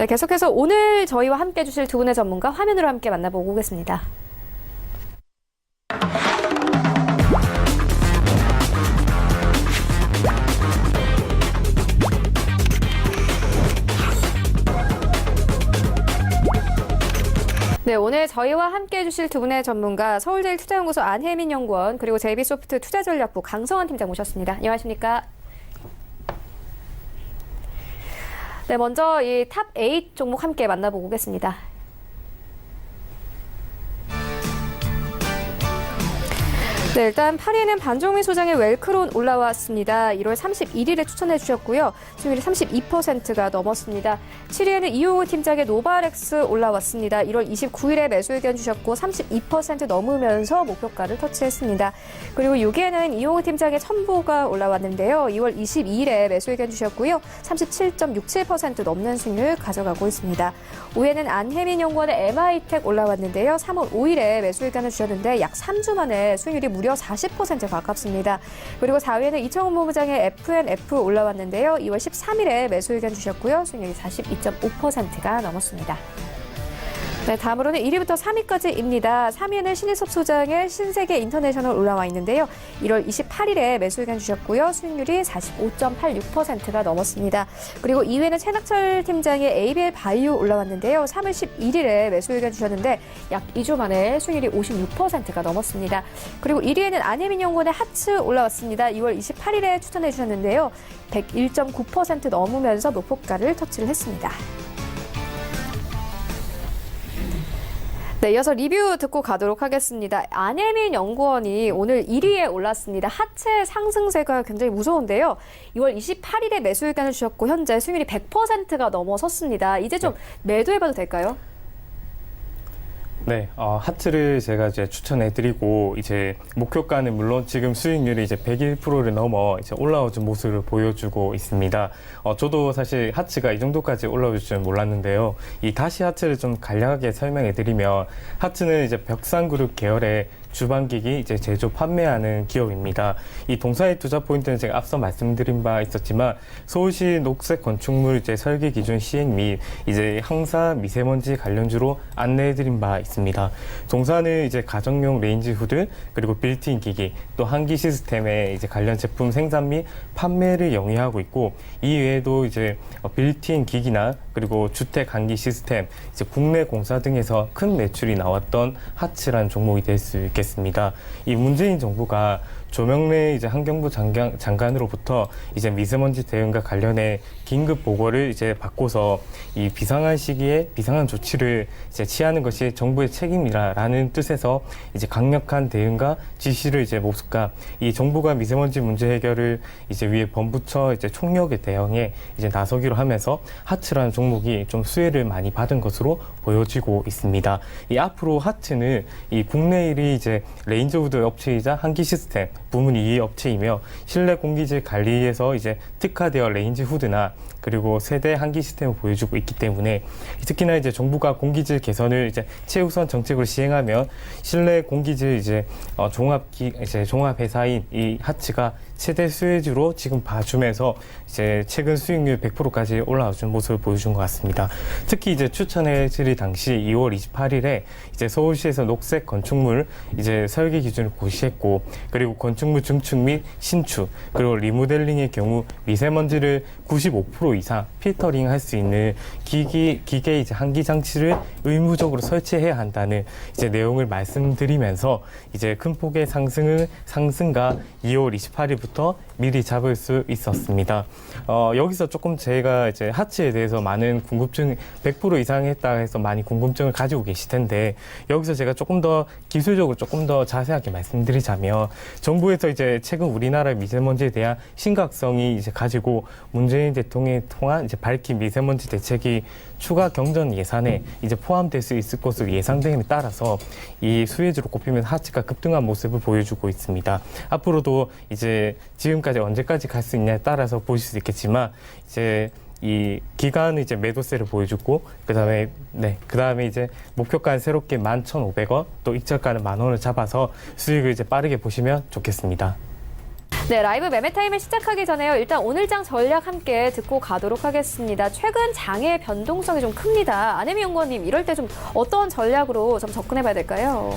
네, 계속해서 오늘 저희와 함께 해주실 두 분의 전문가 화면으로 함께 만나보고 오겠습니다. 오늘 저희와 함께 해 주실 두 분의 전문가 서울제일투자연구소 안혜민 연구원 그리고 제이비소프트 투자전략부 강성환 팀장 모셨습니다. 안녕하십니까? 네, 먼저 이 탑 8 종목 함께 만나보고 오겠습니다. 네, 일단 8위는 반종민 소장의 웰크론 올라왔습니다. 1월 31일에 추천해 주셨고요. 수익률이 32%가 넘었습니다. 7위에는 이용우 팀장의 노바렉스 올라왔습니다. 1월 29일에 매수 의견 주셨고 32% 넘으면서 목표가를 터치했습니다. 그리고 6위에는 이용우 팀장의 첨보가 올라왔는데요. 2월 22일에 매수 의견 주셨고요. 37.67% 넘는 수익률 가져가고 있습니다. 5위에는 안혜민 연구원의 MI텍 올라왔는데요. 3월 5일에 매수 의견을 주셨는데 약 3주 만에 수익률이 무려 40% 가깝습니다. 그리고 4위에는 이청훈 본부장의 FNF 올라왔는데요. 2월 13일에 매수 의견 주셨고요. 수익률이 42.5%가 넘었습니다. 네, 다음으로는 1위부터 3위까지입니다. 3위에는 신일섭 소장의 신세계 인터내셔널 올라와 있는데요. 1월 28일에 매수 의견 주셨고요. 수익률이 45.86%가 넘었습니다. 그리고 2위에는 최낙철 팀장의 ABL 바이오 올라왔는데요. 3월 11일에 매수 의견 주셨는데 약 2주 만에 수익률이 56%가 넘었습니다. 그리고 1위에는 안혜민 연구원의 하츠 올라왔습니다. 2월 28일에 추천해 주셨는데요. 101.9% 넘으면서 목표가를 터치를 했습니다. 네, 이어서 리뷰 듣고 가도록 하겠습니다. 안혜민 연구원이 오늘 1위에 올랐습니다. 하체 상승세가 굉장히 무서운데요. 2월 28일에 매수 의견을 주셨고 현재 수익률이 100%가 넘어섰습니다. 이제 좀 매도해봐도 될까요? 네, 어, 하트를 제가 이제 추천해드리고 이제 목표가는 물론 지금 수익률이 이제 101%를 넘어 이제 올라오는 모습을 보여주고 있습니다. 어, 저도 사실 하트가 이 정도까지 올라올 줄은 몰랐는데요. 이 다시 하트를 좀 간략하게 설명해드리면 하트는 이제 벽산그룹 계열의 주방기기 이제 제조 판매하는 기업입니다. 이 동사의 투자 포인트는 제가 앞서 말씀드린 바 있었지만 서울시 녹색 건축물 이제 설계 기준 시행 및 이제 항사 미세먼지 관련주로 안내해드린 바 있습니다. 동사는 이제 가정용 레인지 후드 그리고 빌트인 기기 또 한기 시스템의 이제 관련 제품 생산 및 판매를 영위하고 있고 이 외에도 이제 어, 빌트인 기기나 그리고 주택 한기 시스템 이제 국내 공사 등에서 큰 매출이 나왔던 하츠라는 종목이 될 수 있겠습니다. 이 문재인 정부가 조명래 이제 환경부 장관, 장관으로부터 이제 미세먼지 대응과 관련해 긴급 보고를 이제 받고서 이 비상한 시기에 비상한 조치를 이제 취하는 것이 정부의 책임이라라는 뜻에서 이제 강력한 대응과 지시를 이제 모습과 이 정부가 미세먼지 문제 해결을 이제 위에 범부처 이제 총력에 대응해 이제 나서기로 하면서 하츠라는 종목이 좀 수혜를 많이 받은 것으로 보여지고 있습니다. 이 앞으로 하츠는 이 국내 1위 이제 레인저우드 업체이자 한기 시스템 부문 2위 업체이며 실내 공기질 관리에서 이제 특화되어 레인지 후드나 그리고 세대 한기 시스템을 보여주고 있기 때문에 특히나 이제 정부가 공기질 개선을 이제 최우선 정책으로 시행하면 실내 공기질 이제 어, 종합 기 이제 종합 회사인 이 하츠가 최대 수혜주로 지금 봐주면서 이제 최근 수익률 100%까지 올라와준 모습을 보여준 것 같습니다. 특히 이제 추천해드릴 당시 2월 28일에 이제 서울시에서 녹색 건축물 이제 설계 기준을 고시했고 그리고 건축물 증축 및 신축 그리고 리모델링의 경우 미세먼지를 95% 이상 필터링 할 수 있는 기기 기계 이제 한기 장치를 의무적으로 설치해야 한다는 이제 내용을 말씀드리면서 이제 큰 폭의 상승을 상승과 2월 28일부터 미리 잡을 수 있었습니다. 어, 여기서 조금 제가 이제 하츠에 대해서 많은 궁금증 100% 이상 했다 해서 많이 궁금증을 가지고 계실 텐데 여기서 제가 조금 더 기술적으로 조금 더 자세하게 말씀드리자면 정부에서 이제 최근 우리나라 미세먼지에 대한 심각성이 이제 가지고 문재인 대통령이 통한 이제 밝힌 미세먼지 대책이 추가 경전 예산에 이제 포함될 수 있을 것으로 예상됨에 따라서 이 수혜주로 꼽히면 하츠가 급등한 모습을 보여주고 있습니다. 앞으로도 이제 지금까지 언제까지 갈 수 있냐에 따라서 보실 수 있겠지만 이제 이 기간은 이제 매도세를 보여주고 그다음에 네 그다음에 이제 목표가는 새롭게 11,500원 또 익절가는 만 원을 잡아서 수익을 이제 빠르게 보시면 좋겠습니다. 네, 라이브 매매 타임을 시작하기 전에요. 일단 오늘 장 전략 함께 듣고 가도록 하겠습니다. 최근 장의 변동성이 좀 큽니다. 안혜미 연구원님, 이럴 때 좀 어떤 전략으로 좀 접근해봐야 될까요?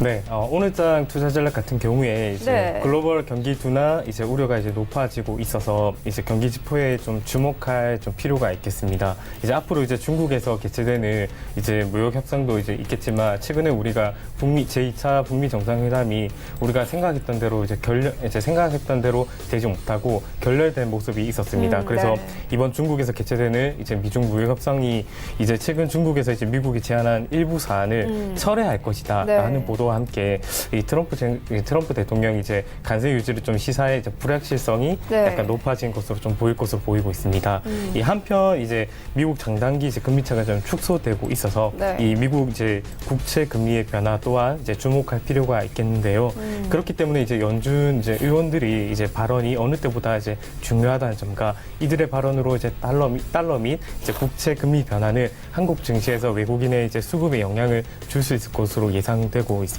네, 어, 오늘장 투자 전략 같은 경우에 이제 네. 글로벌 경기 둔화 이제 우려가 이제 높아지고 있어서 이제 경기 지표에 좀 주목할 좀 필요가 있겠습니다. 이제 앞으로 이제 중국에서 개최되는 이제 무역 협상도 이제 있겠지만 최근에 우리가 북미 제2차 북미 정상회담이 우리가 생각했던 대로 이제 결렬 이제 생각했던 대로 되지 못하고 결렬된 모습이 있었습니다. 음, 그래서 네. 이번 중국에서 개최되는 이제 미중 무역 협상이 이제 최근 중국에서 이제 미국이 제안한 일부 사안을 음. 철회할 네. 것이다라는 보도 와 함께 이 트럼프 제- 이 트럼프 대통령이 이제 간세 유지를 좀 시사해 이제 불확실성이 네. 약간 높아진 것으로 좀 보일 것으로 보이고 있습니다. 음. 이 한편 이제 미국 장단기 이제 금리차가 좀 축소되고 있어서 네. 이 미국 이제 국채 금리의 변화 또한 이제 주목할 필요가 있겠는데요. 음. 그렇기 때문에 이제 연준 이제 의원들이 이제 발언이 어느 때보다 이제 중요하다는 점과 이들의 발언으로 이제 달러 및 달러 및 이제 국채 금리 변화는 한국 증시에서 외국인의 이제 수급에 영향을 줄 수 있을 것으로 예상되고 있습니다.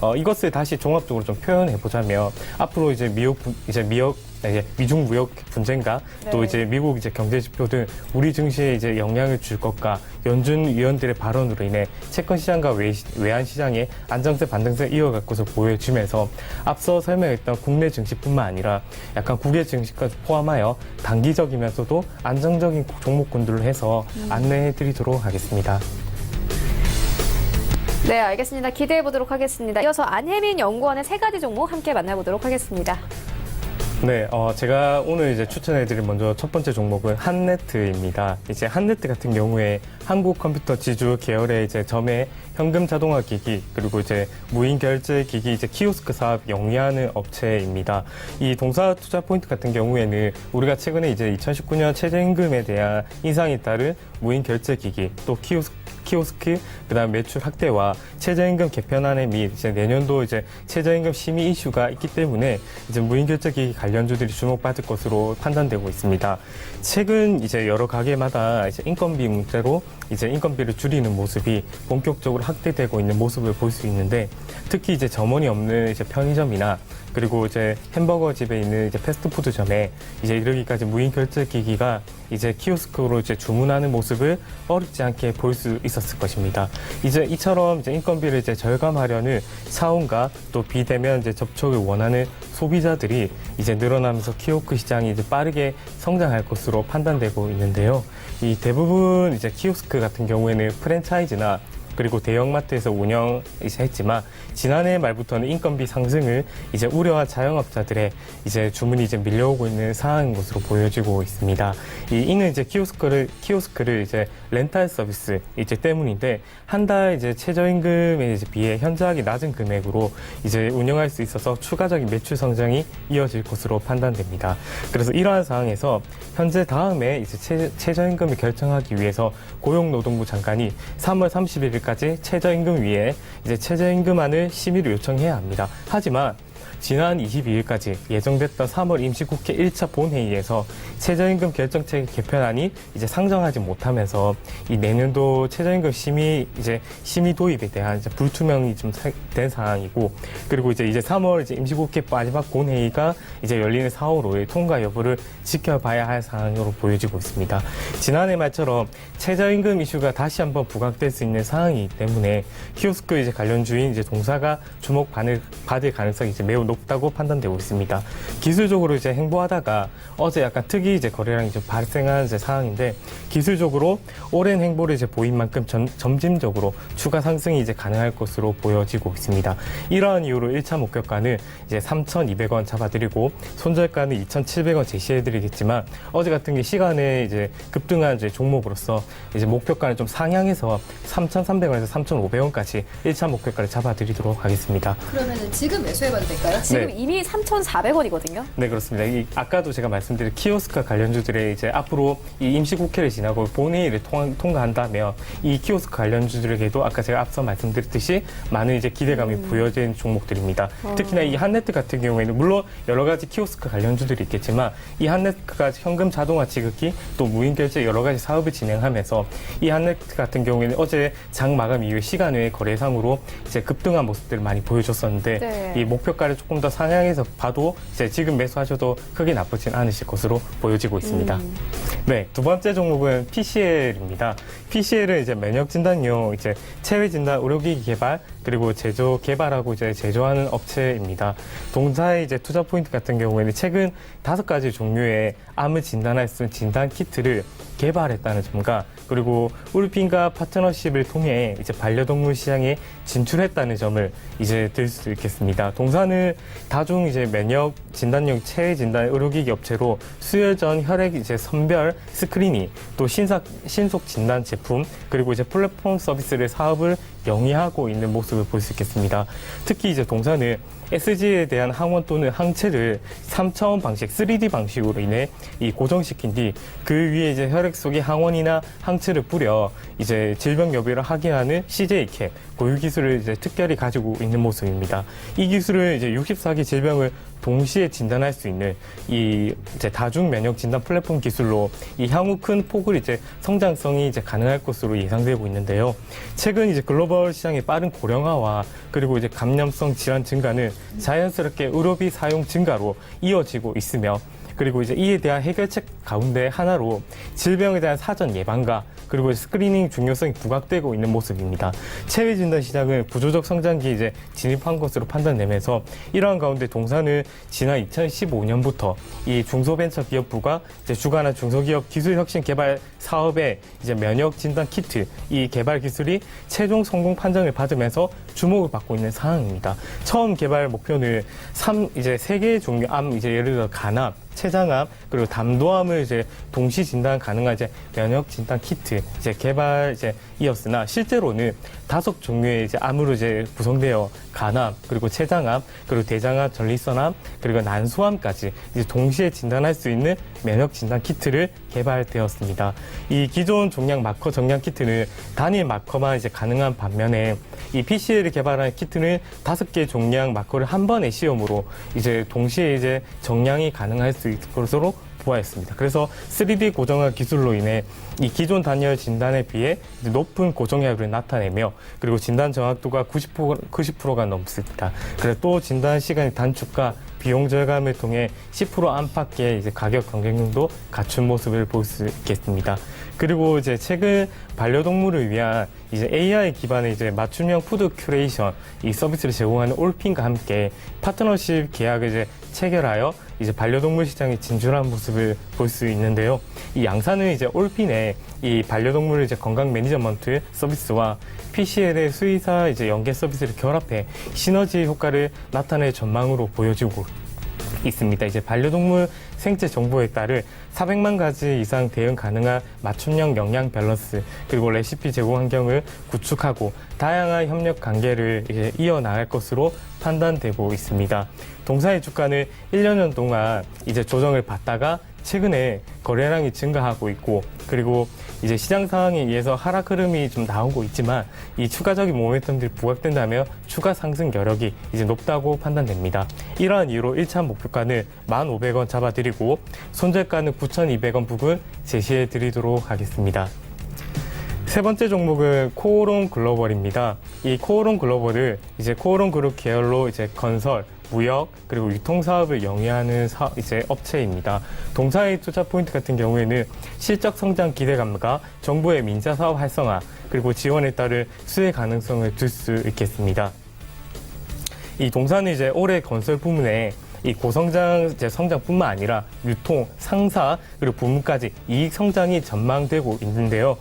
어, 이것을 다시 종합적으로 좀 표현해 보자면 앞으로 이제 미국 분- 이제 미역 이제 미중 무역 분쟁과 또 네. 이제 미국 이제 경제 지표 등 우리 증시에 이제 영향을 줄 것과 연준 위원들의 발언으로 인해 채권 시장과 외, 외환 시장의 안정세 반등세 이어갈 것을 보여주면서 앞서 설명했던 국내 증시뿐만 아니라 약간 국외 증시까지 포함하여 단기적이면서도 안정적인 종목군들로 해서 안내해 드리도록 하겠습니다. 네, 알겠습니다. 기대해 보도록 하겠습니다. 이어서 안혜민 연구원의 세 가지 종목 함께 만나보도록 하겠습니다. 네, 어, 제가 오늘 이제 추천해드릴 먼저 첫 번째 종목은 한네트입니다. 이제 한네트 같은 경우에 한국 컴퓨터 지주 계열의 이제 점의 현금 자동화 기기 그리고 이제 무인 결제 기기 이제 키오스크 사업 영위하는 업체입니다. 이 동사 투자 포인트 같은 경우에는 우리가 최근에 이제 2019년 최저임금에 대한 인상에 따른 무인 결제 기기 또 키오스크 키오스크, 그다음 매출 확대와 최저임금 개편안에 및 이제 내년도 이제 최저임금 심의 이슈가 있기 때문에 이제 무인결제 기기 관련주들이 주목받을 것으로 판단되고 있습니다. 최근 이제 여러 가게마다 이제 인건비 문제로 이제 인건비를 줄이는 모습이 본격적으로 확대되고 있는 모습을 볼 수 있는데 특히 이제 점원이 없는 이제 편의점이나 그리고 이제 햄버거 집에 있는 이제 패스트푸드점에 이제 이르기까지 무인 결제 기기가 이제 키오스크로 이제 주문하는 모습을 어렵지 않게 볼 수 있었을 것입니다. 이제 이처럼 이제 인건비를 이제 절감하려는 사원과 또 비대면 이제 접촉을 원하는 소비자들이 이제 늘어나면서 키오스크 시장이 이제 빠르게 성장할 것으로 판단되고 있는데요. 이 대부분 이제 키오스크 같은 경우에는 프랜차이즈나 그리고 대형마트에서 운영 했지만 지난해 말부터는 인건비 상승을 이제 우려한 자영업자들의 이제 주문이 이제 밀려오고 있는 상황인 것으로 보여지고 있습니다. 이 이는 이제 키오스크를 키오스크를 이제 렌탈 서비스 이제 때문인데 한 달 이제 최저임금에 이제 비해 현저하게 낮은 금액으로 이제 운영할 수 있어서 추가적인 매출 성장이 이어질 것으로 판단됩니다. 그래서 이러한 상황에서 현재 다음에 이제 최, 최저임금을 결정하기 위해서 고용노동부 장관이 3월 31일 까지 최저임금 위에 이제 최저임금안을 심의를 요청해야 합니다. 하지만 지난 22일까지 예정됐던 3월 임시국회 1차 본회의에서 최저임금 결정책 개편안이 이제 상정하지 못하면서 이 내년도 최저임금 심의 이제 심의 도입에 대한 이제 불투명이 좀 된 상황이고 그리고 이제 이제 3월 이제 임시국회 마지막 본회의가 이제 열리는 4월 5일 통과 여부를 지켜봐야 할 상황으로 보여지고 있습니다. 지난해 말처럼 최저임금 이슈가 다시 한번 부각될 수 있는 상황이기 때문에 키오스크 이제 관련 주인 이제 동사가 주목 받을, 받을 가능성이 이제 매우 높다고 판단되고 있습니다. 기술적으로 이제 행보하다가 어제 약간 특이 이제 거래량이 좀 발생한 이제 상황인데 기술적으로 오랜 행보를 이제 보인 만큼 점, 점진적으로 추가 상승이 이제 가능할 것으로 보여지고 있습니다. 이러한 이유로 1차 목표가는 이제 3,200원 잡아드리고 손절가는 2,700원 제시해드리겠지만 어제 같은 게 시간에 이제 급등한 이제 종목으로서 이제 목표가를 좀 상향해서 3,300원에서 3,500원까지 1차 목표가를 잡아드리도록 하겠습니다. 그러면은 지금 매수해봐도 될까요? 네, 지금 네. 이미 3,400원이거든요. 네 그렇습니다. 이 아까도 제가 말씀드린 키오스크 관련주들의 이제 앞으로 이 임시국회를 지나고 본회의를 통, 통과한다면 이 키오스크 관련주들에게도 아까 제가 앞서 말씀드렸듯이 많은 이제 기대감이 부여된 종목들입니다. 특히나 이 한네트 같은 경우에는 물론 여러 가지 키오스크 관련주들이 있겠지만 이 한네트가 현금 자동화 지급기 또 무인 결제 여러 가지 사업을 진행하면서 이 한네트 같은 경우에는 어제 장 마감 이후에 시간 외 거래상으로 이제 급등한 모습들을 많이 보여줬었는데 네. 이 목표가를 조금 더 상향해서 봐도 이제 지금 매수하셔도 크게 나쁘진 않으실 것으로 보여지고 있습니다. 네, 두 번째 종목은 PCL입니다. PCL은 이제 면역 진단용 이제 체외 진단 의료기기 개발 그리고 제조 개발하고 이제 제조하는 업체입니다. 동사의 이제 투자 포인트 같은 경우에는 최근 다섯 가지 종류의 암을 진단할 수 있는 진단 키트를 개발했다는 점과 그리고 울핀과 파트너십을 통해 이제 반려동물 시장에 진출했다는 점을 이제 들 수 있겠습니다. 동사는 다중 이제 면역 진단용 체외 진단 의료기기 업체로 수혈 전 혈액 이제 선별 스크리닝 또 신사, 신속 진단 제품 그리고 이제 플랫폼 서비스를 사업을 영위하고 있는 모습을 볼 수 있겠습니다. 특히 이제 동사는 SG에 대한 항원 또는 항체를 3차원 방식, 3D 방식으로 인해 이 고정시킨 뒤 그 위에 이제 혈액 속에 항원이나 항체를 뿌려 이제 질병 여부를 확인하는 CJ 캡 고유 기술을 이제 특별히 가지고 있는 모습입니다. 이 기술은 이제 64기 질병을 동시에 진단할 수 있는 이 이제 다중 면역 진단 플랫폼 기술로 이 향후 큰 폭을 이제 성장성이 이제 가능할 것으로 예상되고 있는데요. 최근 이제 글로벌 시장의 빠른 고령화와 그리고 이제 감염성 질환 증가는 자연스럽게 의료비 사용 증가로 이어지고 있으며 그리고 이제 이에 대한 해결책 가운데 하나로 질병에 대한 사전 예방과 그리고 스크리닝 중요성이 부각되고 있는 모습입니다. 체외 진단 시장은 구조적 성장기에 이제 진입한 것으로 판단되면서 이러한 가운데 동사는 지난 2015년부터 이 중소벤처기업부가 이제 주관한 중소기업 기술혁신 개발 사업에 이제 면역 진단 키트 이 개발 기술이 최종 성공 판정을 받으면서 주목을 받고 있는 상황입니다. 처음 개발 목표는 삼 이제 세 개의 종류 암 이제 예를 들어 간암, 췌장암 그리고 담도암을 이제 동시 진단 가능한 이제 면역 진단 키트 이제 개발 이제 이었으나 실제로는 다섯 종류의 이제 암으로 이제 구성되어 간암 그리고 췌장암 그리고 대장암, 전립선암 그리고 난소암까지 이제 동시에 진단할 수 있는 면역 진단 키트를 개발되었습니다. 이 기존 종양 마커 정량 키트는 단일 마커만 이제 가능한 반면에 이 PCL을 개발한 키트는 다섯 개 종양 마커를 한 번의 시험으로 이제 동시에 이제 정량이 가능할 수 것으로 보아했습니다. 그래서 3D 고정화 기술로 인해 이 기존 단열 진단에 비해 높은 고정약을 나타내며 그리고 진단 정확도가 90%, 90%가 넘습니다. 그래서 또 진단 시간의 단축과 비용 절감을 통해 10% 안팎의 이제 가격 경쟁력도 갖춘 모습을 볼 수 있겠습니다. 그리고 이제 최근 반려동물을 위한 이제 AI 기반의 이제 맞춤형 푸드 큐레이션 이 서비스를 제공하는 올핀과 함께 파트너십 계약을 이제 체결하여 이제 반려동물 시장에 진출한 모습을 볼 수 있는데요. 이 양사는 이제 올핀의 이 반려동물 이제 건강 매니저먼트 서비스와 PCL의 수의사 이제 연계 서비스를 결합해 시너지 효과를 나타낼 전망으로 보여지고 있습니다. 이제 반려동물 생체 정보에 따른 400만 가지 이상 대응 가능한 맞춤형 영양 밸런스 그리고 레시피 제공 환경을 구축하고 다양한 협력 관계를 이제 이어나갈 것으로 판단되고 있습니다. 동사의 주가는 1년 동안 이제 조정을 받다가 최근에 거래량이 증가하고 있고 그리고 이제 시장 상황에 의해서 하락 흐름이 좀 나오고 있지만 이 추가적인 모멘텀들이 부각된다면 추가 상승 여력이 이제 높다고 판단됩니다. 이러한 이유로 1차 목표가는 1,500원 잡아드리고 손절가는 9,200원 부근 제시해 드리도록 하겠습니다. 세 번째 종목은 코오롱 글로벌입니다. 이 코오롱 글로벌을 이제 코오롱 그룹 계열로 이제 건설, 무역 그리고 유통 사업을 영위하는 사- 이제 업체입니다. 동사의 투자 포인트 같은 경우에는 실적 성장 기대감과 정부의 민자 사업 활성화 그리고 지원에 따른 수혜 가능성을 둘 수 있겠습니다. 이 동사는 이제 올해 건설 부문에 이 고성장 이제 성장뿐만 아니라 유통, 상사 그리고 부문까지 이익 성장이 전망되고 있는데요.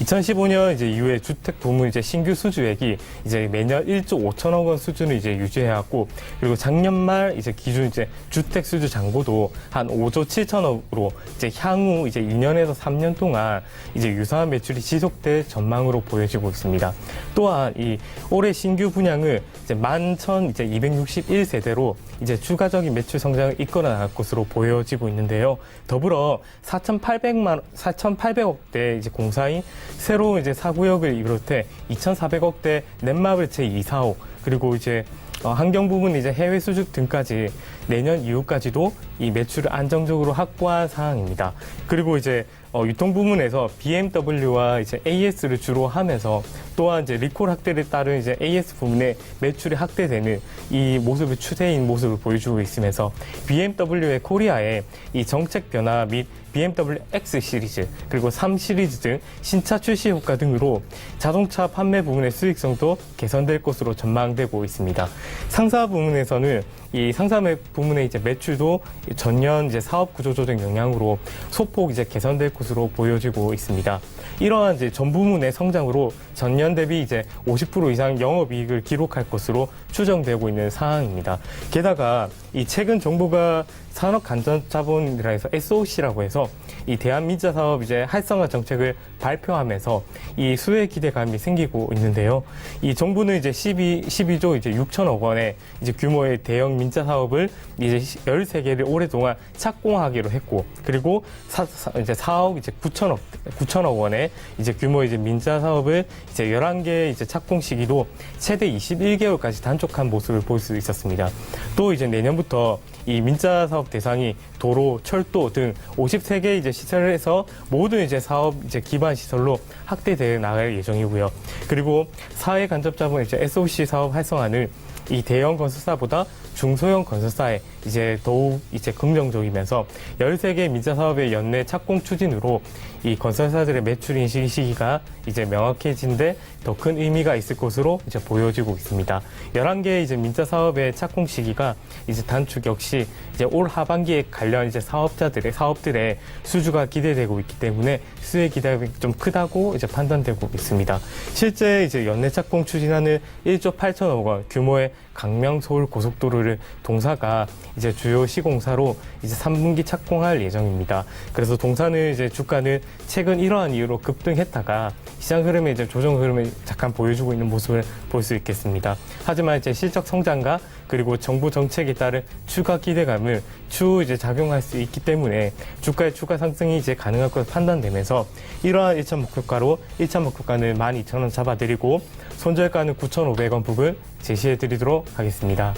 2015년 이제 이후에 주택 부문 이제 신규 수주액이 이제 매년 1조 5천억 원 수준을 이제 유지해왔고 그리고 작년 말 이제 기준 이제 주택 수주 잔고도 한 5조 7천억으로 이제 향후 이제 2년에서 3년 동안 이제 유사한 매출이 지속될 전망으로 보여지고 있습니다. 또한 이 올해 신규 분양을 이제 11,000 이제 261세대로 이제 추가적인 매출 성장을 이끌어 나갈 것으로 보여지고 있는데요. 더불어 4,800만 4,800억대 이제 공사인 새로운 이제 사구역을 비롯해 2,400억대 넷마블 제2사호 그리고 이제 어, 환경 부분 이제 해외 수주 등까지 내년 이후까지도 이 매출을 안정적으로 확보한 상황입니다. 그리고 이제 어, 유통 부문에서 BMW와 이제 AS를 주로 하면서 또한 이제 리콜 확대를 따른 이제 AS 부문의 매출이 확대되는 이 모습을 추세인 모습을 보여주고 있으면서 BMW의 코리아의 이 정책 변화 및 BMW X 시리즈 그리고 3 시리즈 등 신차 출시 효과 등으로 자동차 판매 부문의 수익성도 개선될 것으로 전망되고 있습니다. 상사 부문에서는 이 상사 매- 부문의 이제 매출도 전년 이제 사업 구조 조정 영향으로 소폭 이제 개선될 것으로 보여지고 있습니다. 이러한 이제 전 부문의 성장으로 전년 대비 이제 50% 이상 영업이익을 기록할 것으로 추정되고 있는 상황입니다. 게다가 이 최근 정부가 산업 간접 자본이라 해서 SOC라고 해서 이 대한민자 사업 이제 활성화 정책을 발표하면서 이 수혜 기대감이 생기고 있는데요. 이 정부는 이제 12, 12조 이제 6천억 원의 이제 규모의 대형 민자 사업을 이제 13개를 오랫동안 착공하기로 했고 그리고 사, 사- 이제 4억 이제 9천억 9천억 원의 이제 규모의 이제 민자 사업을 이제 11개 이제 착공 시기도 최대 21개월까지 단축한 모습을 볼 수 있었습니다. 또 이제 내년부터 이 민자 사업 대상이 도로, 철도 등 53개 이제 시설을 해서 모든 이제 사업 이제 기반 시설로 확대되어 나갈 예정이고요. 그리고 사회 간접 자본 이제 SOC 사업 활성화는 이 대형 건설사보다 중소형 건설사에 이제 더욱 이제 긍정적이면서 13개 민자 사업의 연내 착공 추진으로 이 건설사들의 매출 인식 시기가 이제 명확해진데 더 큰 의미가 있을 것으로 이제 보여지고 있습니다. 11개 이제 민자 사업의 착공 시기가 이제 단축 역시 이제 올 하반기에 관련 이제 사업자들의 사업들의 수주가 기대되고 있기 때문에 수혜 기대감이 좀 크다고 이제 판단되고 있습니다. 실제 이제 연내 착공 추진하는 1조 8천억 원 규모의 강명 서울 고속도로를 동사가 이제 주요 시공사로 이제 3분기 착공할 예정입니다. 그래서 동사는 이제 주가는 최근 이러한 이유로 급등했다가 시장 흐름에 이제 조정 흐름을 잠깐 보여주고 있는 모습을 볼 수 있겠습니다. 하지만 이제 실적 성장과 그리고 정부 정책에 따른 추가 기대감을 추후 이제 작용할 수 있기 때문에 주가의 추가 상승이 이제 가능할 것으로 판단되면서 이러한 1차 목표가로 1차 목표가는 12,000원 잡아드리고 손절가는 9,500원 부분 제시해 드리도록 하겠습니다.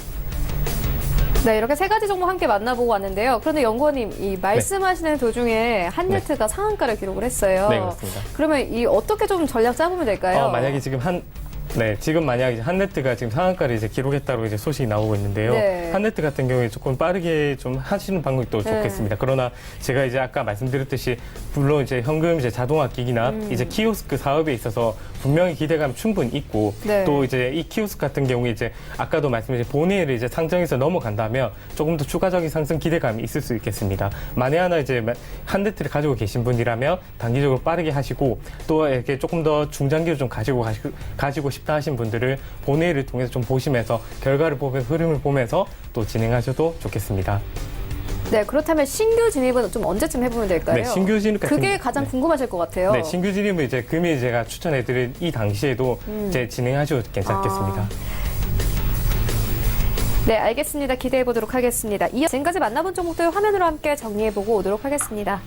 네, 이렇게 세 가지 정보 함께 만나보고 왔는데요. 그런데 연구원님, 이 말씀하시는 도중에 한네트가 상한가를 기록을 했어요. 네, 그렇습니다. 그러면 이 어떻게 좀 전략 짜보면 될까요? 어, 만약에 지금 한 네, 지금 만약 이제 한네트가 지금 상한가를 이제 기록했다고 이제 소식이 나오고 있는데요. 네. 한네트 같은 경우에 조금 빠르게 좀 하시는 방법이 또 네. 좋겠습니다. 그러나 제가 이제 아까 말씀드렸듯이 물론 이제 현금 이제 자동화 기기나 음. 이제 키오스크 사업에 있어서 분명히 기대감 충분히 있고 네. 또 이제 이 키오스크 같은 경우에 이제 아까도 말씀드린 본회의를 이제 상정해서 넘어간다면 조금 더 추가적인 상승 기대감이 있을 수 있겠습니다. 만에 하나 이제 한네트를 가지고 계신 분이라면 단기적으로 빠르게 하시고 또 이렇게 조금 더 중장기로 좀 가지고 가시, 가지고 싶다 하신 분들은 본회의를 통해서 좀 보시면서 결과를 보면서 흐름을 보면서 또 진행하셔도 좋겠습니다. 네, 그렇다면 신규 진입은 좀 언제쯤 해보면 될까요? 네, 신규 진입 같은 그게 경우- 가장 네. 궁금하실 것 같아요. 네, 신규 진입은 이제 금일 제가 추천해드린 이 당시에도 음. 이제 진행하셔도 괜찮겠습니다. 아. 네, 알겠습니다. 기대해 보도록 하겠습니다. 이 지금까지 만나본 종목들 화면으로 함께 정리해 보고 오도록 하겠습니다.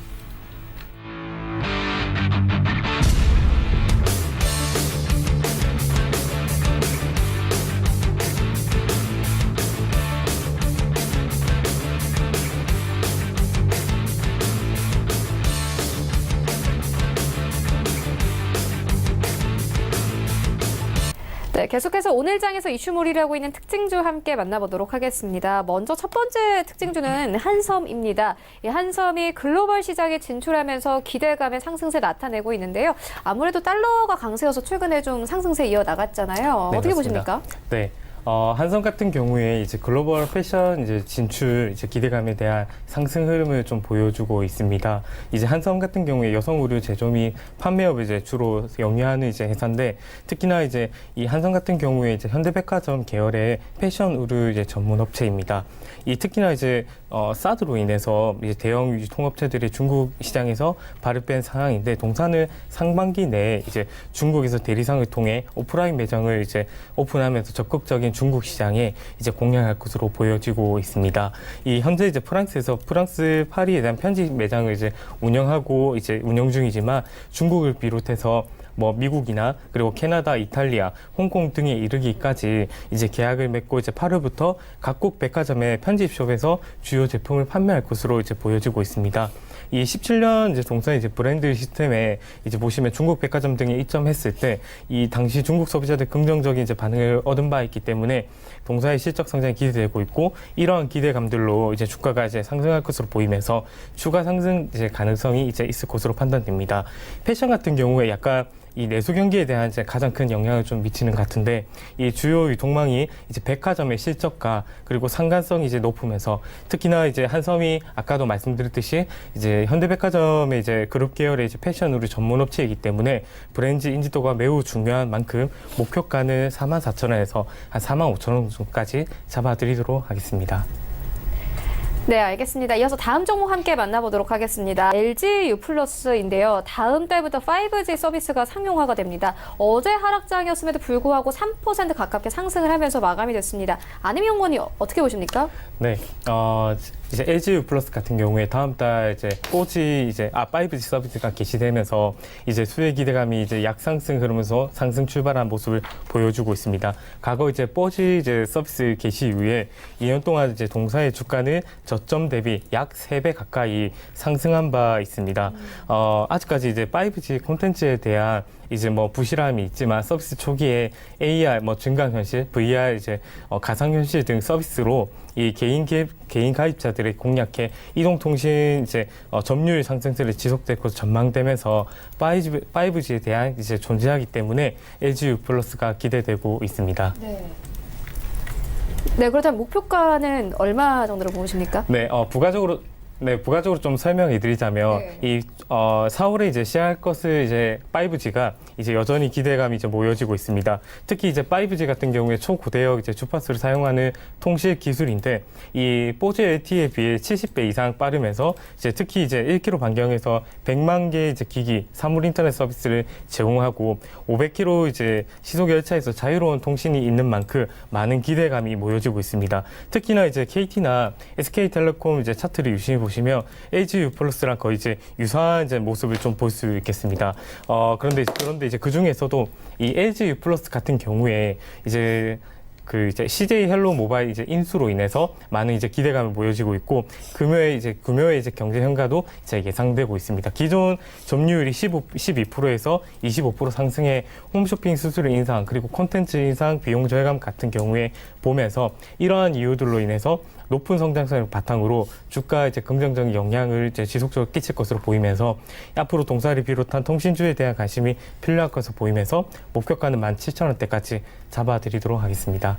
네, 계속해서 오늘 장에서 이슈몰이를 하고 있는 특징주 함께 만나보도록 하겠습니다. 먼저 첫 번째 특징주는 한섬입니다. 이 한섬이 글로벌 시장에 진출하면서 기대감의 상승세 나타내고 있는데요. 아무래도 달러가 강세여서 최근에 좀 상승세 이어 나갔잖아요. 네, 어떻게 그렇습니다. 보십니까? 네. 어, 한성 같은 경우에 이제 글로벌 패션 이제 진출 이제 기대감에 대한 상승 흐름을 좀 보여주고 있습니다. 이제 한성 같은 경우에 여성 의류 제조 및 판매업을 이제 주로 영위하는 이제 회사인데 특히나 이제 이 한성 같은 경우에 이제 현대백화점 계열의 패션 의류 이제 전문 업체입니다. 이 특히나 이제 어, 사드로 인해서 이제 대형 유통업체들이 중국 시장에서 발을 뺀 상황인데 동사는 상반기 내에 이제 중국에서 대리상을 통해 오프라인 매장을 이제 오픈하면서 적극적인 중국 시장에 이제 공략할 것으로 보여지고 있습니다. 이 현재 이제 프랑스에서 프랑스 파리에 대한 편집 매장을 이제 운영하고 이제 운영 중이지만 중국을 비롯해서 뭐 미국이나 그리고 캐나다, 이탈리아, 홍콩 등에 이르기까지 이제 계약을 맺고 이제 8월부터 각국 백화점의 편집숍에서 주요 제품을 판매할 것으로 이제 보여지고 있습니다. 이 17년 이제 동산 이제 브랜드 시스템에 이제 보시면 중국 백화점 등에 입점했을 때 이 당시 중국 소비자들 긍정적인 이제 반응을 얻은 바 있기 때문에 동사의 실적 성장이 기대되고 있고 이러한 기대감들로 이제 주가가 이제 상승할 것으로 보이면서 추가 상승 이제 가능성이 이제 있을 것으로 판단됩니다. 패션 같은 경우에 약간 이 내수 경기에 대한 이제 가장 큰 영향을 좀 미치는 것 같은데 이 주요 유통망이 이제 백화점의 실적과 그리고 상관성이 이제 높으면서 특히나 이제 한섬이 아까도 말씀드렸듯이 이제 현대백화점의 이제 그룹 계열의 이제 패션으로 전문 업체이기 때문에 브랜드 인지도가 매우 중요한 만큼 목표가는 4만 4천 원에서 한 4만 5천 원 정도까지 잡아드리도록 하겠습니다. 네, 알겠습니다. 이어서 다음 종목 함께 만나보도록 하겠습니다. LG U 플러스인데요. 다음 달부터 5G 서비스가 상용화가 됩니다. 어제 하락장이었음에도 불구하고 3% 가깝게 상승을 하면서 마감이 됐습니다. 안혜명 의원이 어떻게 보십니까? 네, 어, 이제 LG U 플러스 같은 경우에 다음 달 이제 4G 이제 아 5G 서비스가 개시되면서 이제 수혜 기대감이 이제 약상승 흐르면서 상승 출발한 모습을 보여주고 있습니다. 과거 이제 4G 이제 서비스 개시 이후에 2년 동안 이제 동사의 주가는 저점 대비 약 3배 가까이 상승한 바 있습니다. 어, 아직까지 이제 5G 콘텐츠에 대한 이제 뭐 부실함이 있지만 서비스 초기에 AR 뭐 증강현실, VR 이제 어, 가상현실 등 서비스로 이 개인 기 개인 가입자들의 공략해 이동통신 이제 어, 점유율 상승세를 지속될 것으로 전망되면서 5G, 5G에 대한 이제 존재하기 때문에 LG U 플러스가 기대되고 있습니다. 네. 네, 그렇다면 목표가는 얼마 정도로 보십니까? 네, 어, 부가적으로 네, 부가적으로 좀 설명해 드리자면 네. 이 어, 4월에 이제 시행할 것을 이제 5G가 이제 여전히 기대감이 이제 모여지고 있습니다. 특히 이제 5G 같은 경우에 초고대역 이제 주파수를 사용하는 통실 기술인데 이 4G LTE에 비해 70배 이상 빠르면서 이제 특히 이제 1km 반경에서 100만 개 이제 기기 사물 인터넷 서비스를 제공하고 500km 이제 시속 열차에서 자유로운 통신이 있는 만큼 많은 기대감이 모여지고 있습니다. 특히나 이제 KT나 SK텔레콤 이제 차트를 유심히 보시면 LG U 플러스랑 거의 이제 유사한 이제 모습을 좀 볼 수 있겠습니다. 어, 그런데 그런데 이제 그 중에서도 이 LG U 플러스 같은 경우에 이제 그 이제 CJ 헬로 모바일 이제 인수로 인해서 많은 이제 기대감을 보여지고 있고 금요일 이제 금요일 이제 경제 현가도 이제 예상되고 있습니다. 기존 점유율이 15, 12%에서 25% 상승해 홈쇼핑 수수료 인상 그리고 콘텐츠 인상 비용 절감 같은 경우에 보면서 이러한 이유들로 인해서 높은 성장성을 바탕으로 주가 이제 긍정적인 영향을 이제 지속적으로 끼칠 것으로 보이면서 앞으로 동사를 비롯한 통신주에 대한 관심이 필요할 것으로 보이면서 목표가는 17,000원대까지 잡아드리도록 하겠습니다.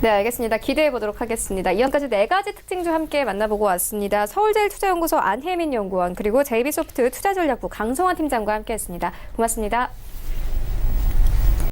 네, 알겠습니다. 기대해 보도록 하겠습니다. 이번까지 네 가지 특징 중 함께 만나보고 왔습니다. 서울제일투자연구소 안혜민 연구원 그리고 JB소프트 투자전략부 강성환 팀장과 함께했습니다. 고맙습니다.